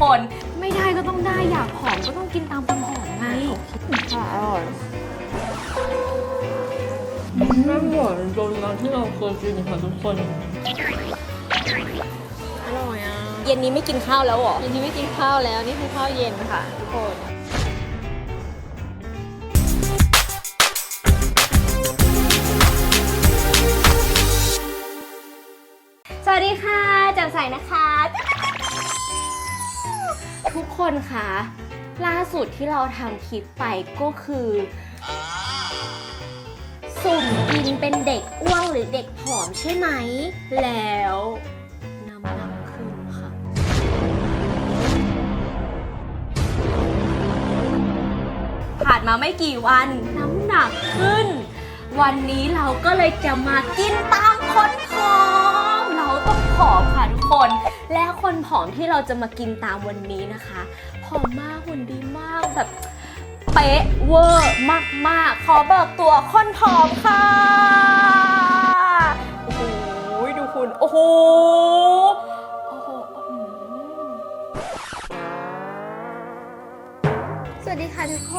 คน ไม่ได้ก็ต้องได้อยากผอมก็ต้องกินตามความผอมไงค่ะอร่อยไม่เหมือนโรงงานที่เราเคยกินค่ะทุกคนอร่อยอะเย็นนี้ไม่กินข้าวแล้วเหรอเย็นนี้ไม่กินข้าวแล้วนี่คือข้าวเย็นค่ะทุกคนสวัสดีค่ะแจ่มใสนะคะ ทุกคนคะล่าสุดที่เราทำคลิปไปก็คือ สุ่มกินเป็นเด็กอ้วงหรือเด็กผอมใช่ไหม แล้วน้ำหนักขึ้นค่ะ ผ่านมาไม่กี่วันน้ำหนักขึ้น วันนี้เราก็เลยจะมากินตามคนผอม เราต้องผอมค่ะทุกคน และคนผอมที่เราจะมากินตามวันนี้นะคะผอมมากหุ่นดีมากแบบเป๊ะเวอร์มากๆ ขอเบิกตัวคนผอมค่ะ โอ้โหดูคุณ โอ้โหโอ้โหอื้อหือสวัสดีค่ะทุกค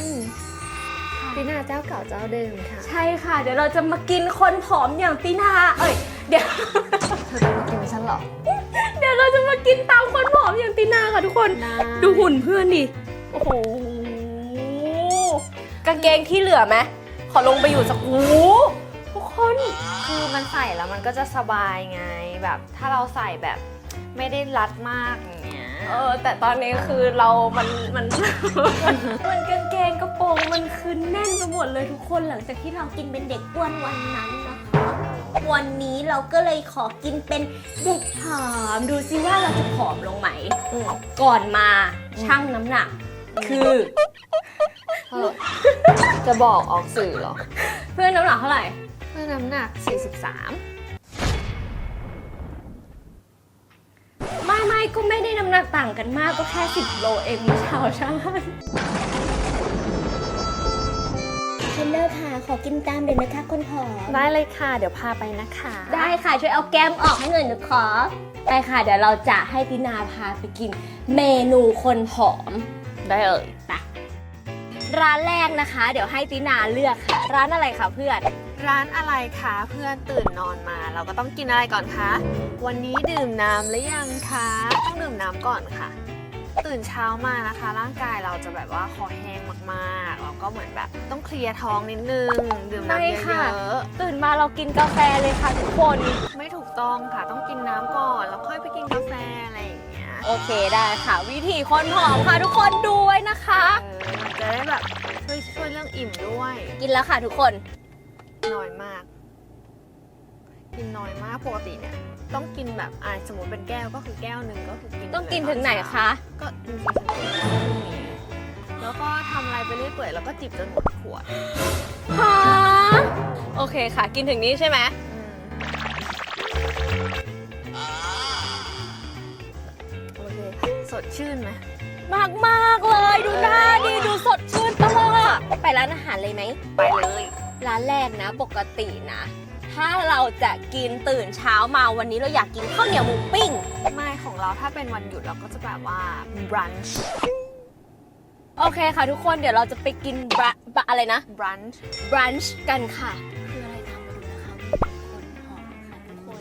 นตินาเจ้าเก่าเจ้าเดิมค่ะ ใช่ค่ะ เดี๋ยวเราจะมากินคนผอมอย่างตีนาเอ้ย เดี๋ยว เธอจะมากินฉันเหรอ เดี๋ยวเราจะมากินตามคนผอมอย่างตีนาค่ะทุกคน ได้ ดูหุ่นเพื่อนดิ โอ้โห กางเกงที่เหลือไหม ขอลงไปอยู่สักโอ้โหทุกคน คือมันใส่แล้วมันก็จะสบายไงแบบ ถ้าเราใส่แบบไม่ได้รัดมากอย่างเงี้ยเออ แต่ตอนนี้คือเรามันมัน มันกางเกงกระโปรงมันคือแน่นไปหมดเลยทุกคนหลังจากที่เรากินเป็นเด็กอ้วนวันนั้นนะคะ วันนี้เราก็เลยขอกินเป็นเด็กผอม ดูซิว่าเราจะผอมลงไหมอืมก่อนมาชั่งน้ำหนัก คือเออจะบอกออกสื่อเหรอเพื่อนน้ำหนักเท่าไหร่ เพื่อน้ำหนัก 43 ไม่ไม่ก็ไม่ได้น้ำหนักต่างกันมากก็แค่ 10 โลเองเมื่อเช้าใช่เท นเลอร์ค่ะ ขอกินตามเดี๋ยวนะคะคนผอมได้เลยค่ะ เดี๋ยวพาไปนะคะ ได้ค่ะ ช่วยเอาแก้มออกให้หน่อยหนูขอได้ค่ะ เดี๋ยวเราจะให้ตินาพาไปกิน เมนูคนผอม ได้เอ่ยไปร้านแรกนะคะ เดี๋ยวให้ตินาเลือกค่ะ ร้านอะไรคะเพื่อน ร้านอะไรคะเพื่อนตื่นนอนมา เราก็ต้องกินอะไรก่อนคะ วันนี้ดื่มน้ำหรือยังคะ ต้องดื่มน้ำก่อนค่ะ ตื่นเช้ามานะคะ ร่างกายเราจะแบบว่าคอแห้งมากๆแล้วก็เหมือนแบบต้องเคลียร์ท้องนิดนึง ดื่มน้ำไม่เยค่ะ อะตื่นมาเรากินกาแฟเลยค่ะทุกคน ๆไม่ถูกต้องค่ะต้องกินน้ำก่อนแล้วค่อยไปกินกาแฟอะไรอย่างเงี้ยโอเคได้ค่ะ วิธีคนผอมค่ะทุกคนดูไว้นะคะ เออมันจะได้แบบช่วยช่วยเรื่องอิ่มด้วย กินแล้วค่ะทุกคน น้อยมาก กินน้อยมากปกติเนี่ยต้องกินแบบอ่าสมมติเป็นแก้วก็คือแก้วหนึ่งก็คือกินต้องกินเลยถึงไหนตอเช้าคะ ก็จริงๆฉันกินพรุ่งนี้แล้วก็ทำอะไรไปเรื่อยเปื่อยแล้วก็จิบจนหมดขวดฮะโอเคค่ะ กินถึงนี้ใช่ไหมโอเคสดชื่นไหมมากมากๆเลยดูหน้าดิดูสดชื่นตลอดไปร้านอาหารเลยไหม ไปเลย ร้านแรกนะ ปกตินะ ถ้าเราจะกินตื่นเช้ามาวันนี้เราอยากกินข้าวเหนียวหมูปิ้ง ไม่ของเราถ้าเป็นวันหยุดเราก็จะแบบว่า brunch โอเคค่ะทุกคนเดี๋ยวเราจะไปกินบะบะอะไรนะ brunch brunch กันค่ะ คืออะไรตามมาดูนะคะคนหอมค่ะทุกคน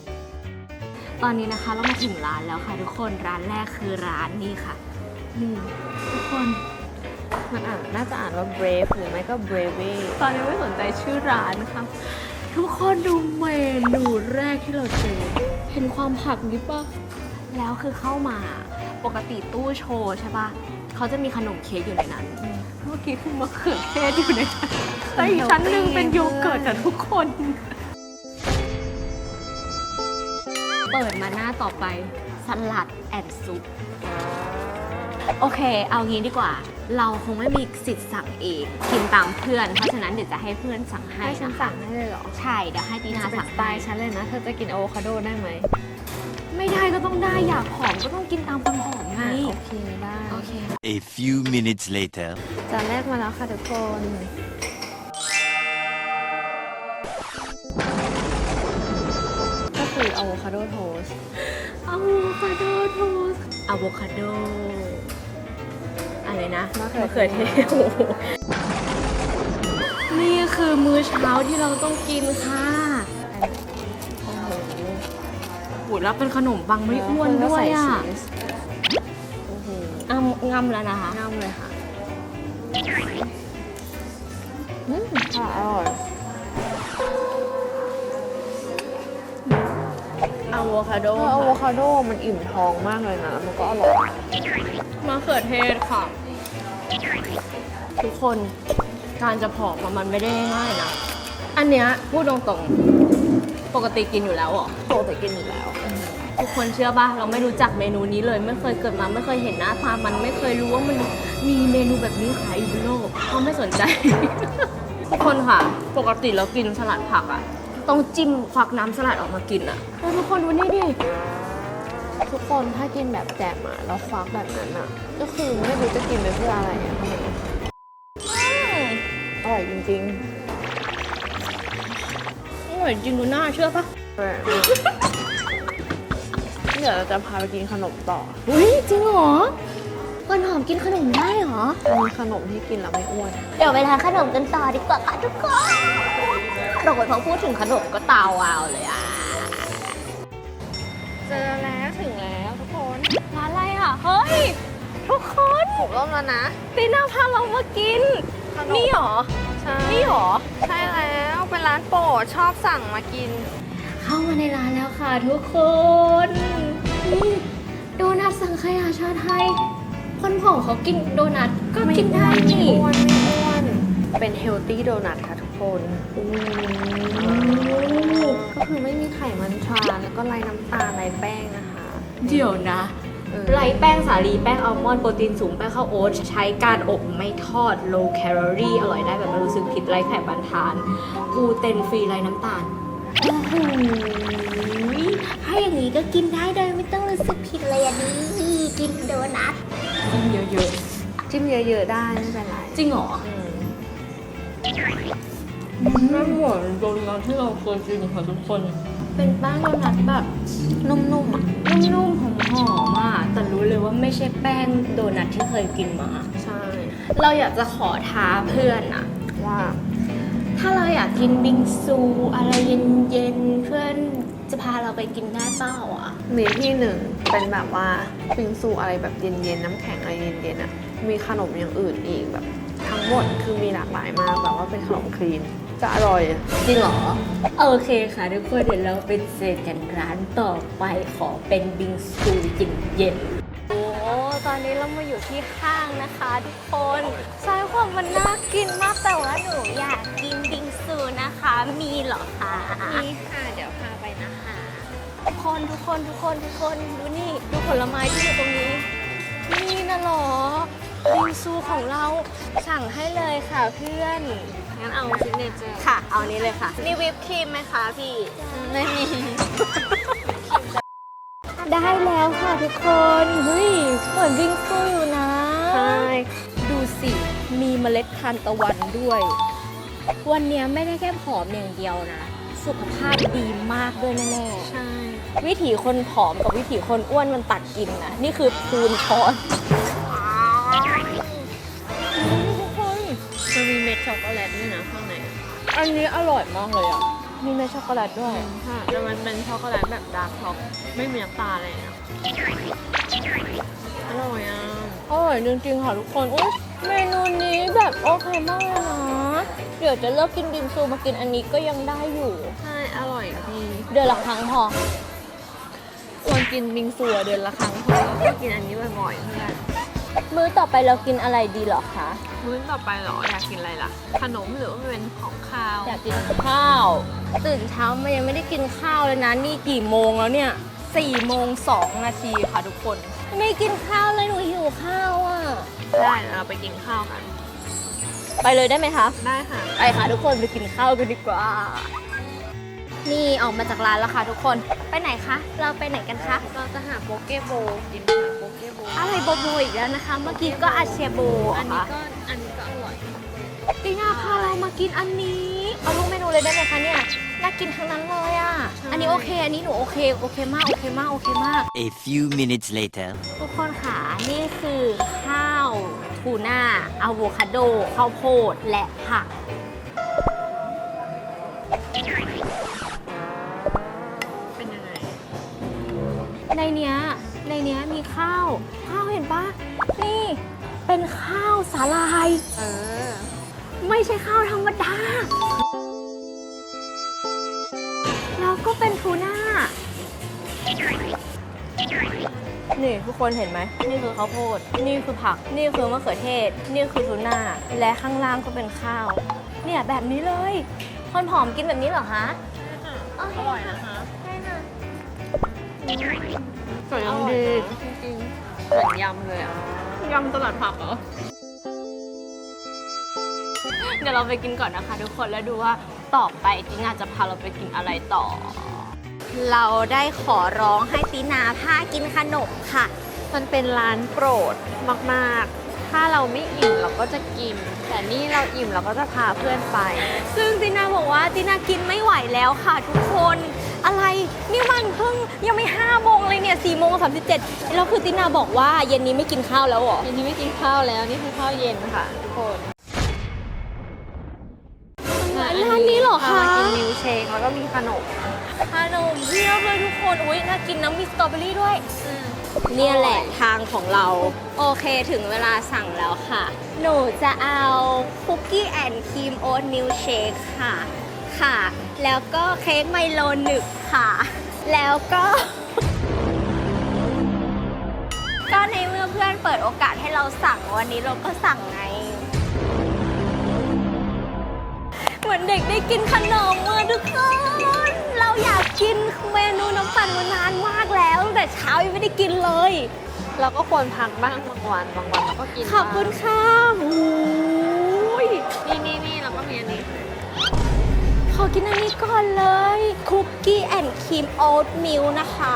ตอนนี้นะคะเรามาถึงร้านแล้วค่ะทุกคนร้านแรกคือร้านนี้ค่ะนี่ทุกคนมันอ่านน่าจะอ่านว่า brave หรือไม่ก็ brave ตอนนี้ไม่สนใจชื่อร้านนะคะ ทุกคนดูเมนูแรกที่เราเจอ เห็นความผักนี้ปะแล้วคือเข้ามาปกติตู้โชว์ใช่ปะเขาจะมีขนมเค้กอยู่ในนั้น เมื่อกี้คือมะเขือเทศอยู่ในนั้นแต่อีกชั้นหนึ่งเป็นโยเกิร์ตอะทุกคน เปิดมาหน้าต่อไปสลัดแอนซุป โอเค เอางี้ดีกว่า เราคงไม่มีสิทธิ์สั่งเองกินตามเพื่อน เพราะฉะนั้นเดี๋ยวจะให้เพื่อนสั่งให้ให้ฉันนะคะสั่งให้เลยเหรอใช่เดี๋ยวให้ตีนาจะเป็นสั่งสไตล์ฉันเลยนะ เธอจะกินอะโวคาโดได้ไหมไม่ได้ก็ต้องได้อยากผอมก็ต้องกินตามความผอมไงโอเคได้ โอเค A few minutes later. จานแรกมาแล้วค่ะทุกคน ก็คืออะโวคาโดโทสอะโวคาโดโทสต์เอาอะโวคาโด อะไรนะมะเขือเทศโอ้โหนี่คือมื้อเช้าที่เราต้องกินค่ะโอ้โหโหแล้วเป็นขนมปังไม่อ้วนด้วยอะโอ้โหอ้ำงำแล้วนะคะง่ำเลยค่ะอืมค่ะอร่อยอะโวคาโดเอออะโวคาโดมันอิ่มท้องมากเลยนะแล้วมันก็อร่อยมะเขือเทศค่ะ ทุกคนการจะผอมอะมันไม่ได้ง่ายๆนะ อันเนี้ยพูดตรงๆ ปกติกินอยู่แล้วเหรอ ปกติกินอยู่แล้ว ทุกคนเชื่อป่ะ เราไม่รู้จักเมนูนี้เลย ไม่เคยเกิดมา ไม่เคยเห็นหน้าตามันไม่เคยรู้ว่ามันมีเมนูแบบนี้ขายอยู่บนโลกเขาไม่สนใจ ทุกคนค่ะ ปกติเรากินสลัดผักอะต้องจิ้มควักน้ำสลัดออกมากินอะแล้วทุกคนดูนี่ดิ ทุกคนถ้ากินแบบแจมอะแล้วควักแบบนั้นอะก็คือไม่รู้จะกินไปเพื่ออะไรอะอร่อยจริงอร่อยจริงดูหน้าเชื่อปะๆอร่อยเดี๋ยวเราจะพาไปกินขนมต่ออุ้ยจริงเหรอคนหอมกินขนมได้เหรอมีขนมที่กินแล้วไม่อ้วน เดี๋ยวไปทานขนมกันต่อดีกว่าค่ะทุกคนโดยพอพูดถึงขนมก็ตาวาวเลยอะ เจอแล้วถึงแล้ว เฮ้ย ทุกคนถูกร่มแล้วนะ ตีน่าพาเรามากิน ขนม นี่เหรอ ใช่นี่เหรอ ใช่แล้วเป็นร้านโปรดชอบสั่งมากิน เข้ามาในร้านแล้วค่ะทุกคนนี่โดนัทสังขยาชาไทย คนผอมเขากินโดนัทก็กินได้นี่ไม่อ้วนไม่อ้วนเป็นเฮลตี้โดนัทค่ะทุกคนก็คือไม่มีไขมันทรานแล้วก็ไร้น้ำตาลไร้แป้งนะคะ เดี๋ยวนะเออ ไร้แป้งสาลีแป้งอัลมอนด์โปรตีนสูงแป้งข้าวโอ๊ตใช้การอบไม่ทอด low calorie อร่อยได้แบบไม่รู้สึกผิดไร้ไขมันทานกลูเตนฟรีไร้น้ำตาลโอ้โหถ้าอย่างนี้ก็กินได้โดยไม่ต้องรู้สึกผิดเลยอะดิกินโดนัทกินเยอะจิ้มเยอะๆได้ไม่เป็นไรๆจริงเหรออืมไม่เหมือนโดนัทที่เราเคยกินค่ะทุกคน เป็นแป้งโดนัทแบบนุ่มๆอะนุ่มๆหอมๆอะ แต่รู้เลยว่าไม่ใช่แป้งโดนัทที่เคยกินมา ใช่ เราอยากจะขอท้าเพื่อนอะว่า ถ้าเราอยากกินบิงซู อะไรเย็นๆเพื่อนจะพาเราไปกินได้เปล่าอะมีที่หนึ่งเป็นแบบว่าปิงซูอะไรแบบเย็นๆน้ำแข็งอะไรเย็นๆอะมีขนมอย่างอื่นอีกแบบ ทั้งหมดคือมีหลากหลายมากแบบว่าเป็นขนมคลีน จะอร่อย จริงเหรอ โอเคค่ะทุกคนเดี๋ยวเราไปเจอกันร้านต่อไปขอเป็นบิงซูเย็นๆโอ้ตอนนี้เรามาอยู่ที่ห้างนะคะทุกคนใช่ความมันน่ากินมากแต่ว่าหนูอยากกินบิงซูนะคะ มีเหรอคะนี่ค่ะเดี๋ยวพาไปนะคะทุกคนทุกคนทุกคนทุกคนดูนี่ดูผลไม้ที่อยู่ตรงนี้นี่นะเหรอบิง ซูของเราสั่งให้เลยค่ะเพื่อน งั้นเอาซิกเนเจอร์ค่ะ เอานี้เลยค่ะ นี่วิปครีมไหมคะพี่ ไม่มี ได้แล้วค่ะทุกคนเฮ้ยเหมือนบิงซูอยู่นะ ใช่ ดูสิ มีเมล็ดทานตะวันด้วย วันเนี้ยไม่ได้แค่ผอมอย่างเดียวนะ สุขภาพดีมากด้วยแน่ๆ ใช่ วิถีคนผอมกับวิถีคนอ้วนมันตัดกินนะ นี่คือคูณช้อน มันมีเม็ดช็อกโกแลตด้วยนะข้างใน อันนี้อร่อยมากเลยอะ มีเม็ดช็อกโกแลตด้วยค่ะแต่มันเป็นช็อกโกแลตแบบดาร์กช็อกไม่มีน้ำตาลเลยนะอร่อยอะ อร่อยจริงๆค่ะทุกคนอุ๊ยเมนูนี้แบบโอเคมากเลยนะเดี๋ยวจะเลิกกินบิมซูมากินอันนี้ก็ยังได้อยู่ ใช่ อร่อยดีเดือนละครั้งพอควรกินบิงซูอะเดือนละครั้งพอแล้วก็กินอันนี้บ่อยๆเพื่อน มื้อต่อไปเรากินอะไรดีเหรอคะ มื้อต่อไปเหรออยากกินอะไรล่ะ ขนมหรือว่าเป็นของคาวอยากกินข้าว ตื่นเช้ามายังไม่ได้กินข้าวเลยนะ นี่กี่โมงแล้วเนี่ย4โมง2นาทีค่ะทุกคน ไม่กินข้าวเลยหนูหิวข้าวอะ ได้เดี๋ยวเราไปกินข้าวกัน ไปเลยได้ไหมคะ ได้ค่ะ ไปค่ะทุกคนไปกินข้าวกันดีกว่า นี่ออกมาจากร้านแล้วค่ะทุกคน ไปไหนคะ เราไปไหนกันคะ เราจะหาโปเกโบกินค่ะโปเกโบอะไรโบโบอีกแล้วนะคะ เมื่อกี้ก็อาเชียโบอันนี้ค่ะก็อันนี้ก็อร่อยตีน่าพาเรามากินอันนี้ เอาทุกเมนูเลยได้ไหมคะเนี่ยนน่ากินทั้งนั้นเลยอะ อันนี้โอเค อันนี้หนูโอเค โอเคมาก โอเคมาก โอเคมาก A few minutes later. ทุกคนค่ะ นี่คือข้าวทูน่าอะโวคาโด ข้าวโพด และผัก ในเนี้ยในเนี้ยมีข้าว ข้าวเห็นปะนี่เป็นข้าวสาลาย เออ ไม่ใช่ข้าวธรรมดา แล้วก็เป็นทูน่า นี่ทุกคนเห็นไหม นี่คือข้าวโพด นี่คือผัก นี่คือมะเขือเทศ นี่คือทูน่า และข้างล่างก็เป็นข้าว เนี่ยแบบนี้เลย คนผอมกินแบบนี้เหรอคะ อร่อยนะคะใช่ค่ะ สวยยังดีจริงๆเหมือนยำเลยอะยำตลาดผักเหรอ เดี๋ยวเราไปกินก่อนนะคะทุกคนแล้วดูว่าต่อไปตินาจะพาเราไปกินอะไรต่อ เราได้ขอร้องให้ตินาพากินขนมค่ะ มันเป็นร้านโปรดมากๆ ถ้าเราไม่อิ่มเราก็จะกิน แต่นี่เราอิ่มเราก็จะพาเพื่อนไป ซึ่งตินาบอกว่าตินากินไม่ไหวแล้วค่ะทุกคน อะไรนี่มันเพิ่งยังไม่ห้าโมงเลยเนี่ยสี่โมงสามสิบเจ็ดแล้วคือตินาบอกว่าเย็นนี้ไม่กินข้าวแล้วเหรอเย็นนี้ไม่กินข้าวแล้วนี่คือข้าวเย็นค่ะทุกคนร้านนี้เหรอคะพามากินมิลค์เชคแล้วก็มีขนมขนมเพียบเลยทุกคนอุ้ยน่ากินน้ำมีสตรอเบอรี่ด้วย เนี่ยแหละทางของเรา โอเคถึงเวลาสั่งแล้วค่ะ หนูจะเอาคุกกี้แอนด์ครีมโอ๊ตมิลเชคค่ะ ค่ะ แล้วก็เค้กไมโลหนึบค่ะ แล้วก็ ก็ในเมื่อเพื่อนเปิดโอกาสให้เราสั่งวันนี้เราก็สั่งไง เหมือนเด็กได้กินขนมมาทุกคน เราอยากกินเมนูน้ำปั่นมานานมากแล้วตั้งแต่เช้ายังไม่ได้กินเลย เราก็ควรพักบ้างบางวันบางวันเราก็กินขอบคุณค่ะโอ้ยนี่นี่นี่แล้วก็มีอันนี้ ขอกินอันนี้ก่อนเลยคุกกี้แอนด์ครีมโอ๊ตมิลนะคะ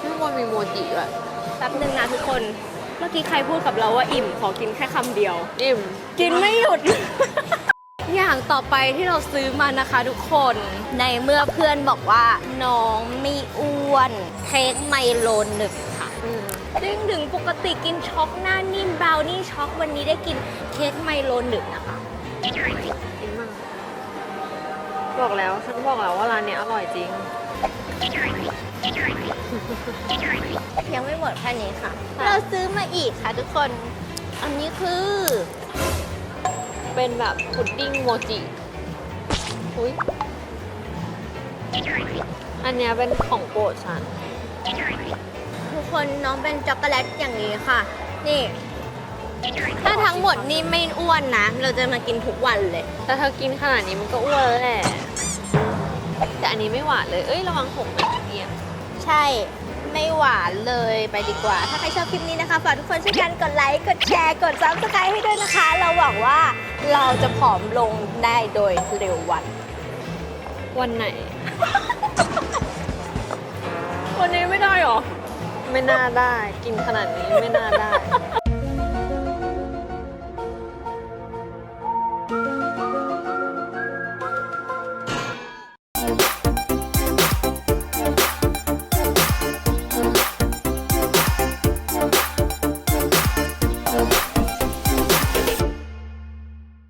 ข้างบนมีโมจิด้วยแป๊บหนึ่งนะทุกคน เมื่อกี้ใครพูดกับเราว่าอิ่ม ขอกินแค่คำเดียว อิ่ม กินไม่หยุด อย่างต่อไปที่เราซื้อมานะคะทุกคน ในเมื่อเพื่อนบอกว่าน้องไม่อ้วน เค้กไมโลหนึบค่ะอืม ซึ่งถึงปกติกินช็อกหน้านิ่มบราวนี่ช็อกวันนี้ได้กินเค้กไมโลหนึบนะคะอิ่มมากบอกแล้วฉันบอกแล้วว่าร้านเนี้ยอร่อยจริง ยังไม่หมดแค่นี้ค่ะ ค่ะ เราซื้อมาอีกค่ะทุกคน อันนี้คือเป็นแบบพุดดิ้งโมจิอุ้ยอันเนี้ยเป็นของโปรดฉันทุก คนน้องเป็นช็อกโกแลตอย่างนี้ค่ะ นี่ ถ้าทั้งหมดนี่ไม่อ้วนนะ เราจะมากินทุกวันเลย แต่เธอกินขนาดนี้มันก็อ้วนแล้วแหละ แต่อันนี้ไม่หวานเลย เอ้ยระวังหกนะเอียงใช่ไม่หวานเลยไปดีกว่า ถ้าใครชอบคลิปนี้นะคะฝากทุกคนช่วยกันกดไลค์กดแชร์กดซับสไครต์ให้ด้วยนะคะ เราหวังว่าเราจะผอมลงได้โดยเร็ววัน วันไหน วันนี้ไม่ได้หรอ ไม่น่าได้ กินขนาดนี้ไม่น่าได้